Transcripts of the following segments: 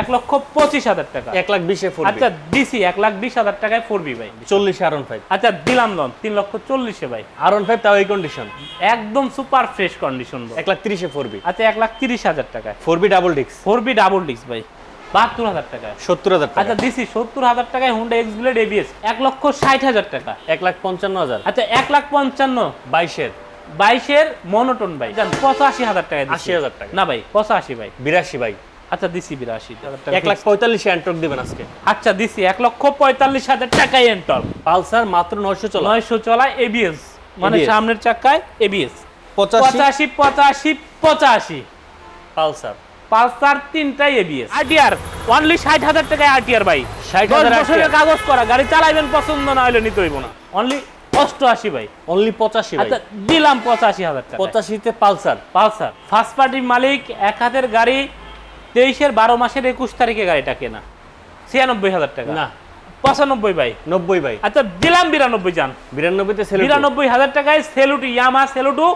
এক লক্ষ পঁচিশ হাজার টাকা। এক লাখ বিশে ফোর আচ্ছা দিছি এক লাখ বিশ হাজার টাকায় ফোর বি ভাই। চল্লিশে আর ফাইভ আচ্ছা দিলাম লোন তিন লক্ষ চল্লিশে ভাই। আর ফাইভ তাও এই কন্ডিশন একদম সুপার ফ্রেশ কন্ডিশন এক লাখ তিরিশে ফোর বি আচ্ছা এক লাখ তিরিশ হাজার টাকায়। ফোর বি ডাবল ডিক্স ফোর বি ডাবল ডিস্ক ভাই বাহাত্তর হাজার টাকায়। সত্তর হাজার টাকা আচ্ছা দিছি সত্তর হাজার টাকায় হুন্ডা এক্স ব্লেড এবিএস এক লক্ষ ষাট হাজার টাকা। এক লাখ পঞ্চান্ন হাজার। আচ্ছা এক লাখ পঞ্চান্ন। বাইশের। বাইশের মনোটন ভাই। পঁচাশি হাজার টাকা আশি হাজার টাকা। না ভাই পঁচাশি ভাই। বিরাশি ভাই। আচ্ছা দিছি বিরাশি। এক লাখ পঁয়তাল্লিশে দিবেন আজকে। আচ্ছা দিছি। এক লক্ষ পঁয়তাল্লিশ হাজার টাকায় পালসার মাত্র নয়শো চলা। নয়শো চলায় এবিএস মানে সামনের চাকায় এবিএস পঁচাশি। পঁচাশি পঁচাশি পালসার। পালসার তিনটাই এবিএস আরটিআর। অনলি ষাট হাজার টাকায় আরটিআর ভাই। 60,000 দশ বছরের RTR কাগজ করা গাড়ি চালাইবেন পছন্দ না হলে নিতে হইব না। অনলি অষ্টআশি ভাই। অনলি পঁচাশি আচ্ছা দিলাম পঁচাশি হাজার টাকা পঁচাশিতে পালসার। পালসার। ফার্স্ট পার্টির মালিক এক হাতের গাড়ি তেইশের বারো মাসের একুশ তারিখে গাড়িটা কেনা। ছিয়ানব্বই হাজার টাকা। না। পঁচানব্বই ভাই। নব্বই ভাই। আচ্ছা দিলাম বিরানব্বই যান। বিরানব্বইতে বিরানব্বই হাজার টাকায় সেলুটু ইয়ামা সেলুটু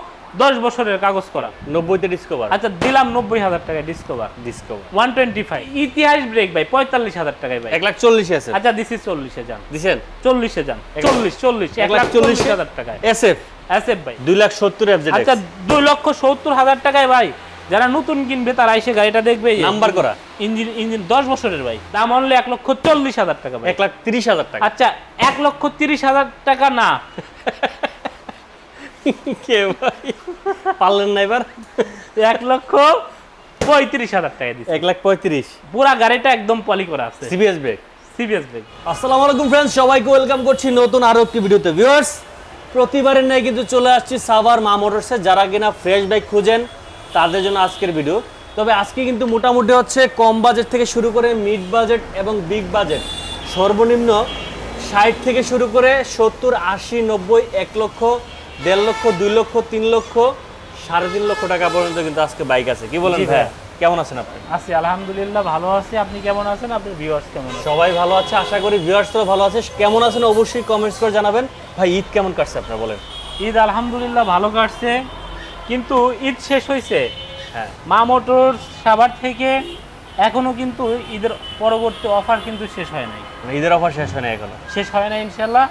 দশ বছরের কাগজ করা। নব্বইতে ডিসকভার আচ্ছা দিলাম নব্বই হাজার টাকায় Discover Discover one twenty five. ইতিহাস ব্রেক ভাই পঁয়তাল্লিশ হাজার টাকায় ভাই। এক লাখ চল্লিশে আছে। আচ্ছা দিছি চল্লিশে যান। দিছেন? চল্লিশে যান। চল্লিশ চল্লিশ এক লাখ চল্লিশ হাজার টাকায়। এস এফ এসএফ ভাই। দুই লাখ সত্তর এফ আচ্ছা দুই লক্ষ সত্তর হাজার টাকায় ভাই। যারা নতুন কিনবে তারা এসে গাড়িটা দেখবে নাম্বার করা। ইঞ্জিন ইঞ্জিন দশ বছরের ভাই। দাম অনলি এক লক্ষ চল্লিশ হাজার টাকা এক লাখ তিরিশ হাজার টাকা। আচ্ছা এক লক্ষ তিরিশ হাজার টাকা না। কে ভাই? পারলেন না এবার? এক লক্ষ পঁয়ত্রিশ হাজার টাকা দিচ্ছে এক লাখ পঁয়ত্রিশ। পুরা গাড়িটা একদম পলি করা আছে। সিবিএস ব্রেক সিবিএস ব্রেক আসসালামু আলাইকুম ফ্রেন্ডস সবাইকে ওয়েলকাম করছি নতুন আরও একটি ভিডিওতে। ভিউয়ার্স প্রতিবারের ন্যায় কিন্তু চলে আসছি সাভার মা মোটরসে। যারা কিনা ফ্রেশ বাইক খুঁজেন তাদের জন্য আজকের ভিডিও তবে আজকে কিন্তু মোটামুটি হচ্ছে কম বাজেট থেকে শুরু করে মিড বাজেট এবং বিগ বাজেট সর্বনিম্ন ষাট থেকে শুরু করে সত্তর আশি নব্বই এক লক্ষ দেড় লক্ষ দুই লক্ষ তিন লক্ষ সাড়ে তিন লক্ষ টাকা পর্যন্ত কিন্তু আজকে বাইক আছে। কি বলেন ভাই। কেমন আছেন আপনি? আছি আলহামদুলিল্লাহ ভালো আছি। আপনি কেমন আছেন? আপনি ভিউয়ার্স কেমন আছেন? সবাই ভালো আছে আশা করি ভিউয়ার্সরাও ভালো আছে কেমন আছেন অবশ্যই কমেন্টস করে জানাবেন। ভাই ঈদ কেমন কাটছে আপনার বলেন? ঈদ আলহামদুলিল্লাহ ভালো কাটছে। কিন্তু ঈদ শেষ হয়েছে। হ্যাঁ। মা মোটর সাভার থেকে এখনও কিন্তু ঈদের পরবর্তী অফার কিন্তু শেষ হয় নাই। মানে ঈদের অফার শেষ হয় না এখনও? শেষ হয় না ইনশাল্লাহ।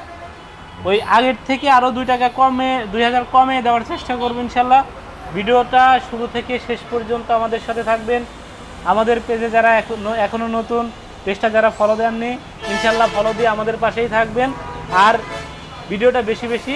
ওই আগের থেকে আরও দুই টাকা কমে দুই হাজার কমে দেওয়ার চেষ্টা করব ইনশাল্লাহ। ভিডিওটা শুরু থেকে শেষ পর্যন্ত আমাদের সাথে থাকবেন। আমাদের পেজে যারা এখনও এখনও নতুন পেজটা যারা ফলো দেননি ইনশাল্লাহ ফলো দিয়ে আমাদের পাশেই থাকবেন। আর ভিডিওটা বেশি বেশি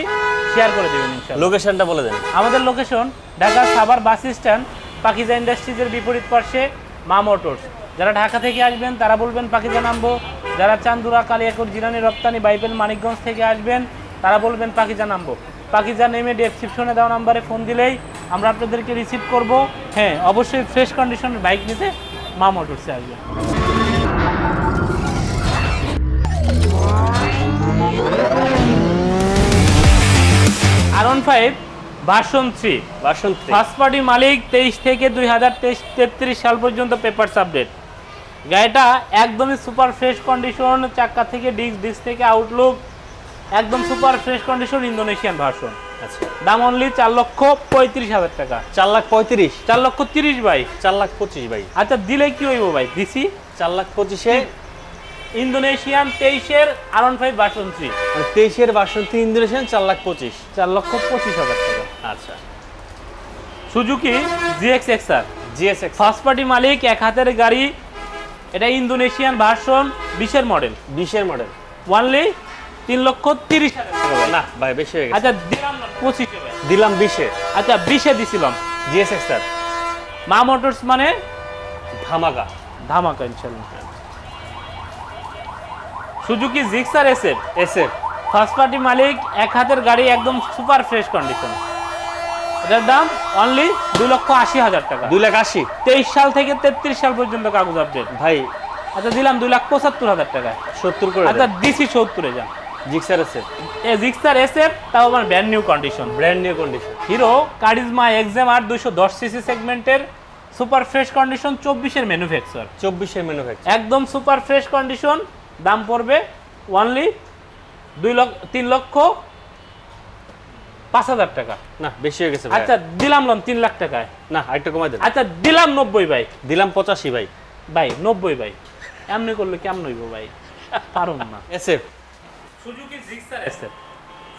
শেয়ার করে দেবেন ইনশাল্লাহ লোকেশনটা বলে দেন। আমাদের location Dhaka Savar bus stand Pakiza ইন্ডাস্ট্রিজের বিপরীত পার্শ্বে মা মোটরস। যারা ঢাকা থেকে আসবেন তারা বলবেন পাকিজা নামবো। যারা চান্দুরা কালিয়াকুর জিরানি রপ্তানি বাইবেল মানিকগঞ্জ থেকে আসবেন তারা বলবেন পাকিজা নামবো। পাকিজা নেমে ডেসক্রিপশনে দেওয়া নাম্বারে ফোন দিলেই আমরা আপনাদেরকে রিসিভ করব। হ্যাঁ অবশ্যই ফ্রেশ কন্ডিশনের বাইক নিতে মা মোটরসে আসবেন। R one five version three version first party মালিক তেইশ থেকে দুই হাজার তেইশ তেত্রিশ সাল পর্যন্ত পেপার আপডেট গাড়িটা একদমই সুপার ফ্রেশ কন্ডিশন চাক্কা থেকে ডিস্ক ডিস্ক থেকে আউটলুক একদম super fresh condition Indonesian version আচ্ছা। দাম অনলি চার লক্ষ পঁয়ত্রিশ হাজার টাকা। চার লাখ পঁয়ত্রিশ? চার লক্ষ তিরিশ ভাই। চার লাখ পঁচিশ ভাই। আচ্ছা দিলে কি হইব ভাই? দিছি? চার লাখ পঁচিশে ইন্দোনেশিয়ান তেইশের R one five version three তেইশের ভার্সন তিন ইন্দোনেশিয়ান চার লাখ পঁচিশ। চার লক্ষ পঁচিশ হাজার টাকা। আচ্ছা। Suzuki GX XR GS X first party মালিক এক হাতের গাড়ি। এটা ইন্দোনেশিয়ান ভার্সন বিশের মডেল বিশের মডেল ওয়ানলি তিন লক্ষ তিরিশ। না ভাই বেশি হয়ে গেছে। আচ্ছা দিলাম পঁচিশে দিলাম বিশে। আচ্ছা বিশে দিছিলাম। GS X sir Ma motors মানে? ধামাকা। ধামাকা ইনশাল্লাহ সুজুকি জিক্সার এসের এস এফ ফার্স্ট পার্টি মালিক এক হাতের গাড়ি একদম সুপার ফ্রেশ কন্ডিশন এটার দাম অনলি দু লক্ষ আশি হাজার টাকা। দু লাখ আশি? তেইশ সাল থেকে তেত্রিশ সাল পর্যন্ত কাগজ আপডেট ভাই। আচ্ছা দিলাম দুই লাখ পঁচাত্তর হাজার টাকা সত্তর করে আচ্ছা ডিসি সত্তরে যান। জিক্সার এস এ জিক্সার এসএফ তাও আমার brand new condition brand new condition Hero Karizma XMR দুশো দশ সিসি সেগমেন্টের সুপার ফ্রেশ কন্ডিশন চব্বিশের ম্যানুফ্যাকচার চব্বিশের ম্যানুফ্যাকচার একদম সুপার ফ্রেশ কন্ডিশন দাম পড়বে ওয়ানলি দুই লক্ষ তিন লক্ষ পাঁচ হাজার টাকা। না বেশি হয়ে গেছে আচ্ছা দিলাম লোন তিন লাখ টাকায়। না আরেকটু কমাই দেন। আচ্ছা দিলাম নব্বই ভাই। দিলাম পঁচাশি ভাই। ভাই নব্বই ভাই। এমনি করলে কেমন হইব ভাই? পারুন না। SF. Suzuki Gixxer. SF.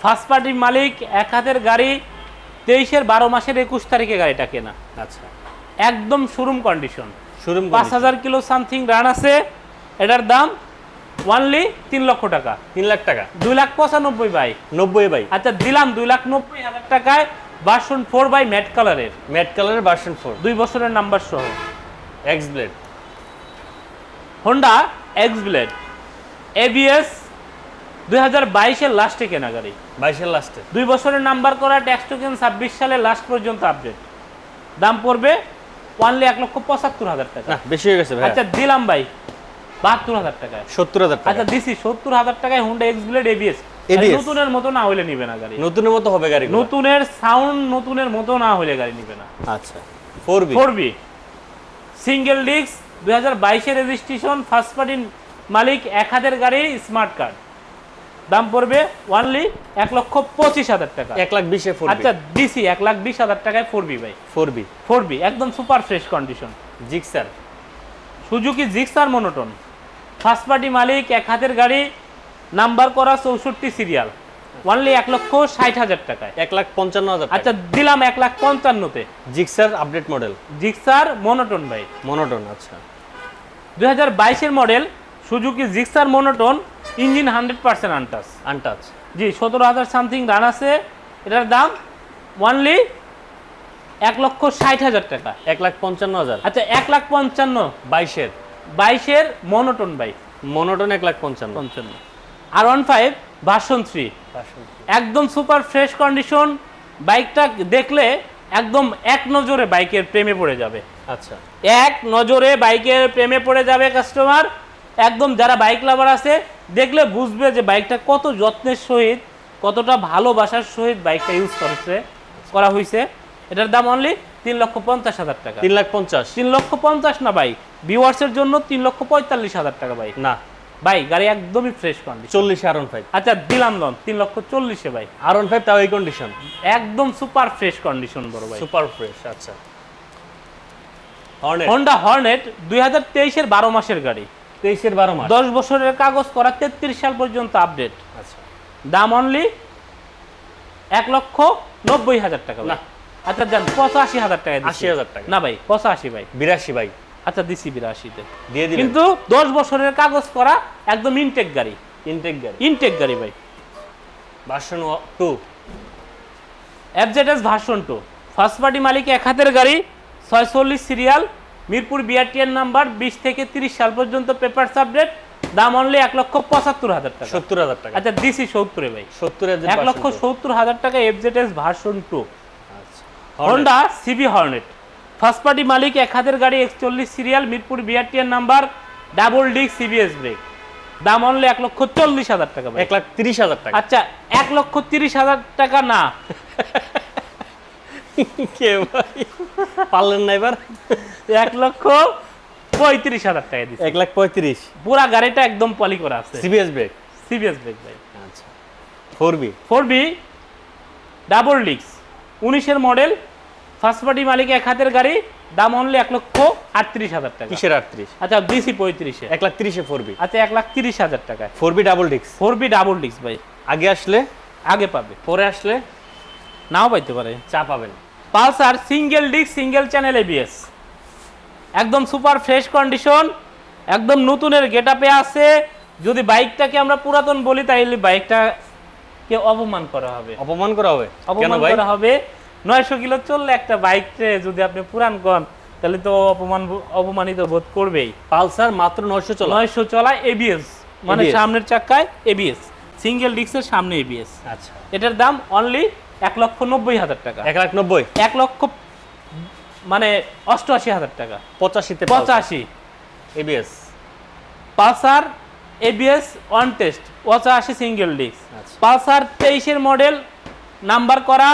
First পার্টির মালিক এক হাতের গাড়ি তেইশের বারো মাসের একুশ তারিখে গাড়িটা কেনা। আচ্ছা। একদম শোরুম কন্ডিশন শোরুম পাঁচ হাজার কিলো সামথিং রান আছে এটার দাম ওয়ানলি তিন লক্ষ টাকা। তিন লাখ টাকা। দুই লাখ পঁচানব্বই ভাই নব্বই বাই। আচ্ছা দিলাম দুই লাখ নব্বই হাজার টাকায় ভার্সন ফোর বাই ম্যাট কালারের ম্যাট কালারের ভার্সন ফোর দুই বছরের নাম্বার সহ। X blade Honda X blade ABS দুই হাজার বাইশের লাস্টে কেনা গাড়ি বাইশের লাস্টে দুই বছরের নাম্বার করা ট্যাক্স টোকেন ছাব্বিশ সালের লাস্ট পর্যন্ত আপডেট দাম পড়বে ওয়ানলি এক লক্ষ পঁচাত্তর হাজার টাকা। বেশি হয়ে গেছে আচ্ছা দিলাম ভাই। বাহাত্তর হাজার টাকায়। সত্তর হাজার আচ্ছা দিছি সত্তর হাজার টাকায় হুন্ডা এক্স ব্লেড এবিএস নতুনের মতো না হলে নিবে না গাড়ি। নতুনের মতো হবে গাড়ি নতুনের সাউন্ড নতুনের মতো না হলে গাড়ি নিবে না। আচ্ছা four B four B single disc দুই হাজার বাইশের রেজিস্ট্রেশন ফার্স্ট পার্টির মালিক এক হাতের গাড়ি স্মার্ট কার্ড দাম পড়বে ওয়ানলি এক লক্ষ পঁচিশ হাজার টাকা। এক লাখ বিশে ফোর আচ্ছা ডিসি এক লাখ বিশ হাজার টাকায় ফোর বি ভাই। ফোর বি ফোর বি একদম super fresh condition Gixxer Suzuki Gixxer monotone first party মালিক এক হাতের গাড়ি নাম্বার করা চৌষট্টি সিরিয়াল ওয়ানলি এক লক্ষ ষাট হাজার টাকায়। এক লাখ পঞ্চান্ন হাজার আচ্ছা দিলাম এক lakh পঞ্চান্নতে। Gixxer update model Gixxer monotone ভাই। মনোটন আচ্ছা। দুই হাজার বাইশের model Suzuki Gixxer monotone engine hundred percent untouch untouch জি সতেরো হাজার সামথিং রান আছে। এটার দাম ওয়ানলি এক লক্ষ ষাট হাজার টাকা। এক লাখ পঞ্চান্ন হাজার। আচ্ছা এক লাখ পঞ্চান্ন। বাইশের। বাইশের মনোটন বাইক মনোটন এক লাখ পঞ্চান্ন। পঞ্চান্ন। R one five version three. একদম সুপার ফ্রেশ কন্ডিশন বাইকটা দেখলে একদম এক নজরে বাইকের প্রেমে পড়ে যাবে। আচ্ছা। এক নজরে বাইকের প্রেমে পড়ে যাবে কাস্টমার একদম যারা বাইক লাভার আছে দেখলে বুঝবে যে বাইকটা কত যত্নের সহিত কতটা ভালোবাসার সহিত বাইকটা ইউজ করেছে করা হয়েছে এটার দাম অনলি তিন লক্ষ পঞ্চাশ হাজার টাকা। তিন লাখ পঞ্চাশ। তিন লক্ষ পঞ্চাশ না ভাই ভিউয়ার্সের জন্য তিন লক্ষ পঁয়তাল্লিশ হাজার টাকা ভাই। না। ভাই গাড়ি একদমই ফ্রেশ কন্ডিশন চল্লিশে আর ফাইভ আচ্ছা দিলাম দাম তিন লক্ষ চল্লিশে ভাই। আর ফাইভ তাও এই কন্ডিশন একদম সুপার ফ্রেশ কন্ডিশন বড় ভাই। সুপার ফ্রেশ আচ্ছা। হন্ডা হর্নেট দুই হাজার তেইশের বারো মাসের গাড়ি। তেইশের বারো মাস। দশ বছরের কাগজ করা তেত্রিশ সাল পর্যন্ত আপডেট আচ্ছা। দাম অনলি এক লক্ষ নব্বই হাজার টাকা না। আচ্ছা যান পঁচাশি হাজার টাকা। আশি হাজার টাকা। না ভাই পঁচাশি ভাই। বিরাশি ভাই। আচ্ছা দিছি বিরাশিতে। দিয়ে কিন্তু দশ বছরের কাগজ করা একদম ইনটেক গাড়ি। ইনটেক গাড়ি। ইনটেক গাড়ি ভাই। Version two. FZS version two. First party মালিক এক হাতের গাড়ি ছয়চল্লিশ সিরিয়াল মিরপুর বিআরটিএন নাম্বার বিশ থেকে তিরিশ সাল পর্যন্ত পেপার আপডেট দাম অনলি এক লক্ষ পঁচাত্তর হাজার টাকা। সত্তর হাজার টাকা। আচ্ছা দিছি সত্তরে ভাই। সত্তর হাজার এক লক্ষ সত্তর হাজার টাকা FZS version two. Honda CB Hornet first party মালিক এক হাতের গাড়ি একচল্লিশ serial Mirpur বিআরটিএন number double disc CBS brake দাম অনলি এক লক্ষ চল্লিশ হাজার টাকা এক লাখ তিরিশ হাজার টাকা। আচ্ছা এক লক্ষ তিরিশ হাজার টাকা না। কে ভাই? পারলেন না এবার? এক লক্ষ পঁয়ত্রিশ হাজার টাকা দিচ্ছে এক লাখ পঁয়ত্রিশ। পুরা গাড়িটা একদম পলি করা আছে। সিবিএস ব্রেক সিবিএস ব্রেক ভাই। আচ্ছা। Four B four B double ডিক্স উনিশের মডেল ফার্স্ট পার্টি মালিক এক হাতের গাড়ি দাম অনলি এক লক্ষ আটত্রিশ হাজার টাকা। কিসের আটত্রিশ। আচ্ছা দিছি পঁয়ত্রিশে। এক লাখ তিরিশে ফোর বি আচ্ছা এক লাখ তিরিশ হাজার টাকায়। ফোর বি ডাবল ডিক্স ফোর বি ডাবল ডিক্স ভাই। আগে আসলে? আগে পাবে। পরে আসলে? নাও পাইতে পারে। চা পাবেন। Pulsar single disc single channel ABS একদম সুপার ফ্রেশ কন্ডিশন একদম নতুনের গেট আপে আছে। যদি বাইকটাকে আমরা পুরাতন বলি তাইলে বাইকটাকে অপমান করা হবে? অপমান করা হবে? কেন অপমান ভাই? করা হবে। নয়শো কিলো চললে একটা বাইককে যদি আপনি পুরান কন তাহলে তো অপমান অপমানিত বোধ করবেই। পালসার মাত্র নয়শো চলা। নয়শো চলা এবিএস মানে সামনের চাকায় এবিএস সিঙ্গেল ডিস্কের সামনে এবিএস আচ্ছা। এটার দাম অনলি এক লক্ষ নব্বই হাজার টাকা। এক লাখ নব্বই? এক লক্ষ মানে অষ্টআশি হাজার টাকা। পঁচাশিতে পঁচাশি। ABS Pulsar ABS one test পঁচাশি সিঙ্গেল ডিস্ক আচ্ছা। পালসার তেইশের মডেল নাম্বার করা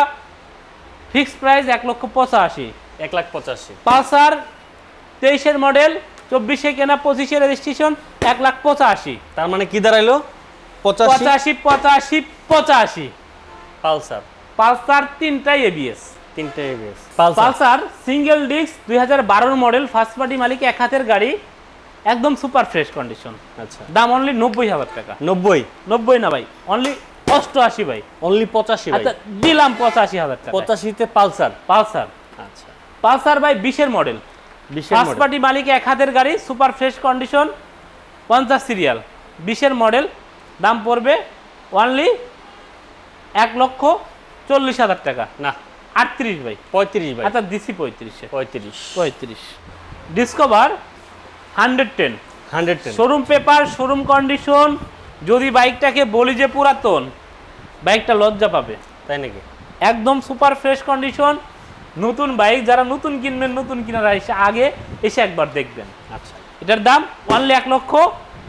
ফিক্সড প্রাইস এক লক্ষ পঁচাশি। এক লাখ পঁচাশি। পালসার তেইশের মডেল চব্বিশে কেনা পঁচিশে রেজিস্ট্রেশন এক লাখ পঁচাশি। তার মানে কি দাঁড়াইলো? পঁচাশি। পঁচাশি পঁচাশি পালসার। পালসার তিনটাই এবিএস তিনটে ABS Pulsar Pulsar single disc দুই হাজার বারোর মডেল ফার্স্ট পার্টি মালিক এক হাতের গাড়ি একদম সুপার ফ্রেশ কন্ডিশন। আচ্ছা। দাম অনলি নব্বই হাজার টাকা। নব্বই? নব্বই না ভাই অনলি অষ্টআশি ভাই। অনলি পঁচাশি ভাই? আচ্ছা দিলাম পঁচাশি হাজার টাকা পঁচাশিতে পালসার? পালসার। আচ্ছা। পালসার ভাই বিশের মডেল ফার্স্ট মডেল পার্টি মালিক এক হাতের গাড়ি সুপার ফ্রেশ কন্ডিশন পঞ্চাশ সিরিয়াল। বিশের মডেল দাম পড়বে অনলি এক লক্ষ চল্লিশ হাজার টাকা। না। আটত্রিশ ভাই। পঁয়ত্রিশ ভাই। আচ্ছা দিছি পঁয়ত্রিশে। পঁয়ত্রিশ। পঁয়ত্রিশ। Discover hundred ten. Hundred ten. Showroom paper showroom condition যদি বাইকটাকে বলি যে পুরাতন বাইকটা লজ্জা পাবে। তাই নাকি? একদম সুপার ফ্রেশ কন্ডিশন নতুন বাইক যারা নতুন কিনবেন নতুন কিনারা এসে আগে এসে একবার দেখবেন। আচ্ছা। এটার দাম অনলি এক লক্ষ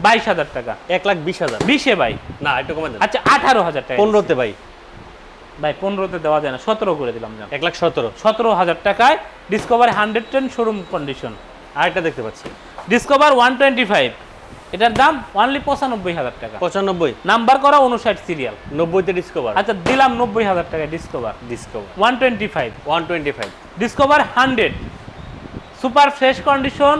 বাইশ হাজার টাকা। এক লাখ বিশ হাজার। বিশে ভাই। না একটু কমে আচ্ছা আঠারো হাজার টাকা। পনেরোতে ভাই। ভাই পনেরোতে দেওয়া যায় না সতেরো করে দিলাম জান। এক লাখ সতেরো। সতেরো হাজার টাকায় Discover hundred ten showroom condition. আরেকটা দেখতে পাচ্ছি। ডিসকভার ওয়ান টোয়েন্টি ফাইভ এটার দাম অনলি পঁচানব্বই হাজার টাকা। পঁচানব্বই। নাম্বার করা উনষাট সিরিয়াল নব্বইতে ডিসকভার আচ্ছা দিলাম নব্বই হাজার টাকা Discover Discover one twenty five one twenty five Discover hundred super fresh condition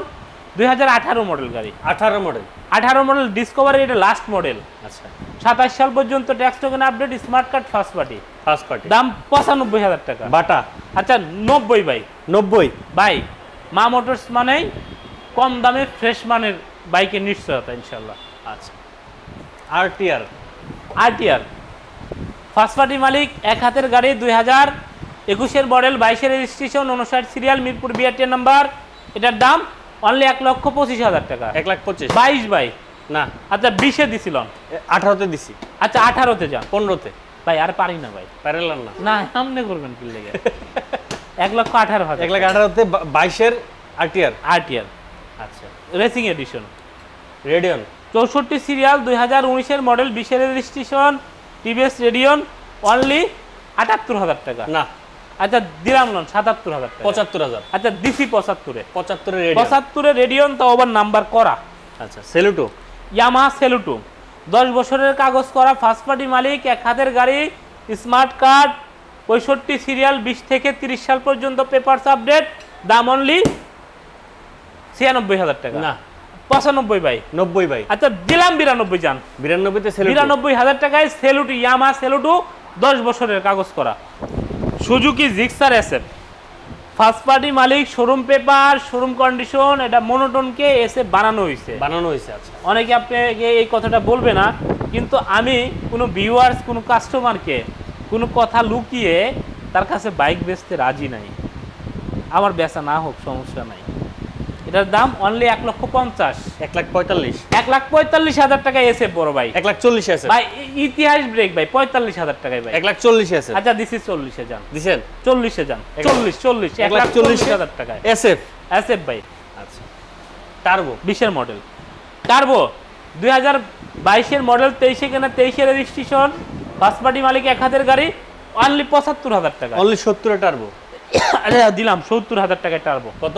দুই হাজার আঠারো মডেল গাড়ি। আঠারো মডেল আঠারো মডেল ডিসকভারের এটা লাস্ট মডেল আচ্ছা। সাতাশ সাল পর্যন্ত tax token update smart card first party first party দাম পঁচানব্বই হাজার টাকা। বাটা। আচ্ছা নব্বই বাই নব্বই। বাই মা মোটরস মানেই কম দামে ফ্রেশ মানের বাইকের নিশ্চয়তা ইনশাল্লাহ আচ্ছা। R TR RTR first party মালিক এক হাতের গাড়ি দুই হাজার একুশের মডেল বাইশের রেজিস্ট্রেশন উনষাট সিরিয়াল মিরপুর বিআরটিআর নাম্বার। এটার দাম অনলি এক লক্ষ পঁচিশ হাজার টাকা। এক লাখ পঁচিশ। বাইশ বাই। না। আচ্ছা বিশে দিছিলাম। আঠারোতে দিছি। আচ্ছা আঠারোতে যান। পনেরোতে। ভাই আর পারি না ভাই। প্যারেলার না। না সামনে করবেন কি লেগে এক লক্ষ আঠারো হাজার এক লাখ আঠারোতে বাইশের আর টিআর আরটিআর আচ্ছা রেসিং এডিশন রেডিয়ন চৌষট্টি সিরিয়াল দুই হাজার উনিশের মডেল বিশের রেজিস্ট্রেশন টিভিএস রেডিয়ন অনলি আটাত্তর হাজার টাকা। না। আচ্ছা দিলাম লোন সাতাত্তর হাজার টাকা। পঁচাত্তর হাজার। আচ্ছা দিছি পঁচাত্তরে। পঁচাত্তরের রেডিয়ন পঁচাত্তরে রেডিয়ন তো আবার নাম্বার করা। আচ্ছা সেলুটো ইয়ামা সেলুটু দশ বছরের কাগজ করা ফার্স্ট পার্টি মালিক এক হাতের গাড়ি স্মার্ট কার্ড পঁয়ষট্টি সিরিয়াল বিশ থেকে তিরিশ সাল পর্যন্ত পেপারস আপডেট দাম অনলি ছিয়ানব্বই হাজার টাকা। না। পঁচানব্বই ভাই। নব্বই বাই আচ্ছা দিলাম বিরানব্বই যান। বিরানব্বইতে বিরানব্বই হাজার টাকায় সেলুটু ইয়ামা সেলুটু দশ বছরের কাগজ করা। Suzuki Gixxer SF first party মালিক শোরুম পেপার শোরুম কন্ডিশন এটা মনোটনকে এসে বানানো হয়েছে বানানো হয়েছে আচ্ছা। অনেকে আপনাকে এই কথাটা বলবে না কিন্তু আমি কোনো ভিউয়ার্স কোনো কাস্টমারকে কোনো কথা লুকিয়ে তার কাছে বাইক বেচতে রাজি নাই। আমার বেচা না হোক সমস্যা নাই। এটার দাম অনলি এক লক্ষ পঞ্চাশ। এক লাখ পঁয়তাল্লিশ। এক লাখ পঁয়তাল্লিশ হাজার টাকা এসে বড় ভাই। এক লাখ চল্লিশে আছে। ভাই ইতিহাস ব্রেক ভাই পঁয়তাল্লিশ হাজার টাকায় ভাই। এক লাখ চল্লিশে আছে। আচ্ছা দিছি চল্লিশে যান। দিছেন? চল্লিশে যান। চল্লিশ চল্লিশ এক লাখ চল্লিশ হাজার টাকায়। এসএফ এসএফ ভাই। আচ্ছা। টার্বো বিশের মডেল টার্বো দুই হাজার বাইশের মডেল তেইশে কেনা তেইশে রেজিস্ট্রেশন ফার্স্ট পার্টি মালিক এক হাতের গাড়ি অনলি পঁচাত্তর হাজার টাকা অনলি সত্তরের টার্বো আরে দিলাম সত্তর হাজার টাকায় টার্বো কত?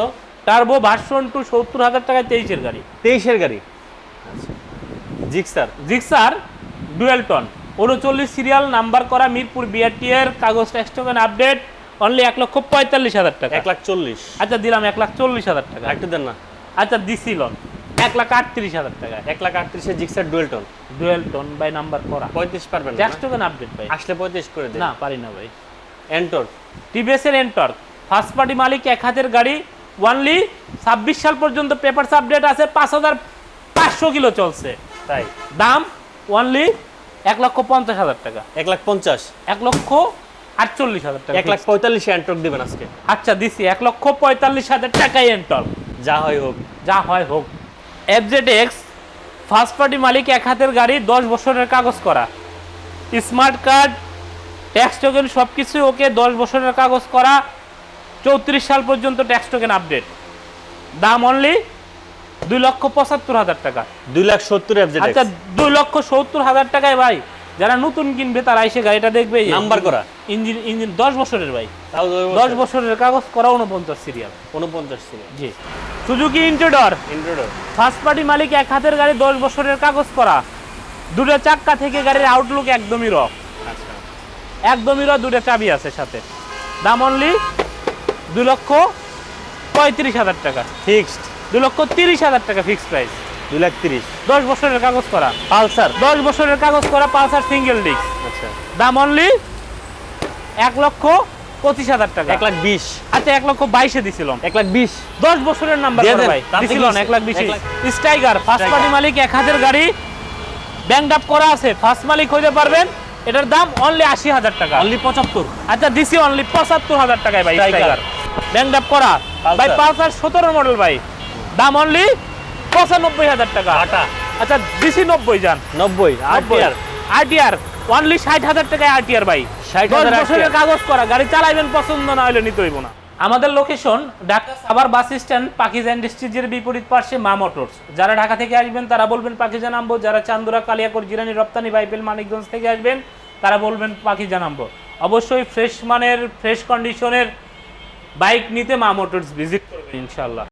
টার্বো ভার্সন টু সত্তর হাজার টাকায় তেইশের গাড়ি। তেইশের গাড়ি? আচ্ছা। জিক্সার জিক্সার ডুয়েল টন উনচল্লিশ সিরিয়াল নাম্বার করা মিরপুর বিআরটি এর কাগজ ট্যাক্স টোকেন আপডেট অনলি এক লক্ষ পঁয়তাল্লিশ হাজার টাকা। এক লাখ চল্লিশ। আচ্ছা দিলাম এক লাখ চল্লিশ হাজার টাকা। একটু দেন না। আচ্ছা দিছিল এক লাখ আটত্রিশ হাজার টাকা। এক lakh আটত্রিশে Gixxer dual tone dual tone by number করা। পঁয়ত্রিশ পারবেন ট্যাক্স টোকেন আপডেট ভাই। আসলে পঁয়ত্রিশ করে দেন। না পারি না ভাই। এন্টর টিভিএস এর এন্টর্ক ফার্স্ট পার্টি মালিক এক হাতের গাড়ি। ওয়ানলি ছাব্বিশ সাল পর্যন্ত পেপারস আপডেট আছে পাঁচ হাজার পাঁচশো কিলো চলছে। তাই? দাম ওয়ানলি এক লক্ষ পঞ্চাশ হাজার টাকা। এক লাখ পঞ্চাশ? এক লক্ষ আটচল্লিশ হাজার টাকা এক লাখ পঁয়তাল্লিশে এন্টর্ক দিবেন আজকে। আচ্ছা দিছি। এক লক্ষ পঁয়তাল্লিশ হাজার টাকাই এন্টর্ক যা হয় হোক। যা হয় হোক। এফজেড এক্স ফার্স্ট পার্টি মালিক এক হাতের গাড়ি দশ বছরের কাগজ করা। স্মার্ট কার্ড ট্যাক্স টোকেন সব কিছুই ওকে দশ বছরের কাগজ করা। চৌত্রিশ সাল পর্যন্ত ট্যাক্স টোকেন আপডেট দাম অনলি দুই লক্ষ পঁচাত্তর হাজার টাকা। দুই লাখ সত্তর আচ্ছা দুই লক্ষ সত্তর হাজার টাকায় ভাই যারা নতুন কিনবে তারা এসে গাড়িটা দেখবে নাম্বার করা। ইঞ্জিন ইঞ্জিন দশ বছরের ভাই। দশ বছরের। কাগজ করা উনপঞ্চাশ সিরিয়াল উনপঞ্চাশ সিরিয়াল জি। Suzuki Intruder Intruder first party মালিক এক হাতের গাড়ি দশ বছরের কাগজ করা। দুটো চাক্কা থেকে গাড়ির আউটলুক একদমই র আচ্ছা। একদমই র দুটো চাবি আছে সাথে। দাম অনলি দুই লক্ষ পঁয়ত্রিশ হাজার টাকা। ফিক্সড। দুই লক্ষ তিরিশ হাজার টাকা ফিক্স প্রাইস। দুই লাখ তিরিশ। দশ বছরের কাগজ করা। পালসার। দশ বছরের কাগজ করা পালসার সিঙ্গেল ডিস্ক। আচ্ছা। দাম অনলি এক লক্ষ পঁচিশ হাজার টাকা। এক লাখ বিশ। আচ্ছা এক লক্ষ বাইশে দিছিলাম। এক লাখ বিশ। দশ বছরের নাম্বার ভাই। না, এক লাখ বিশ। লাখ- ফার্স্ট পার্টি মালিক এক হাজার গাড়ি। ব্যাংক আপ করা আছে। ফার্স্ট মালিক হইতে পারবেন। এটার দাম অনলি আশি হাজার টাকা। অনলি পঁচাত্তর। আচ্ছা দিছি অনলি পঁচাত্তর হাজার টাকায় ভাই Striker। ব্যাংক করা। ভাই পালসার সতেরো মডেল ভাই। দাম অনলি পঁচানব্বই হাজার টাকা। আচ্ছা দিছি নব্বই যান নব্বই আরটিআর অনলি ষাট হাজার টাকায় আরটিআর ভাই। 60,000 দশ বছরের কাগজ করা গাড়ি চালাইবেন পছন্দ না হলে নিতে হইব না। আমাদের location Dhaka Savar bus stand Pakiza ইন্ডাস্ট্রিজের বিপরীত পাশে মা মোটরস যারা ঢাকা থেকে আসবেন তারা বলবেন পাকিজা নামবো যারা চান্দুরা কালিয়াকর জিরানি রপ্তানি বাইপেল মানিকগঞ্জ থেকে আসবেন তারা বলবেন পাকিজা নামবো অবশ্যই ফ্রেশ মানের ফ্রেশ কন্ডিশনের বাইক নিতে মা মোটরস ভিজিট করবেন ইনশাল্লাহ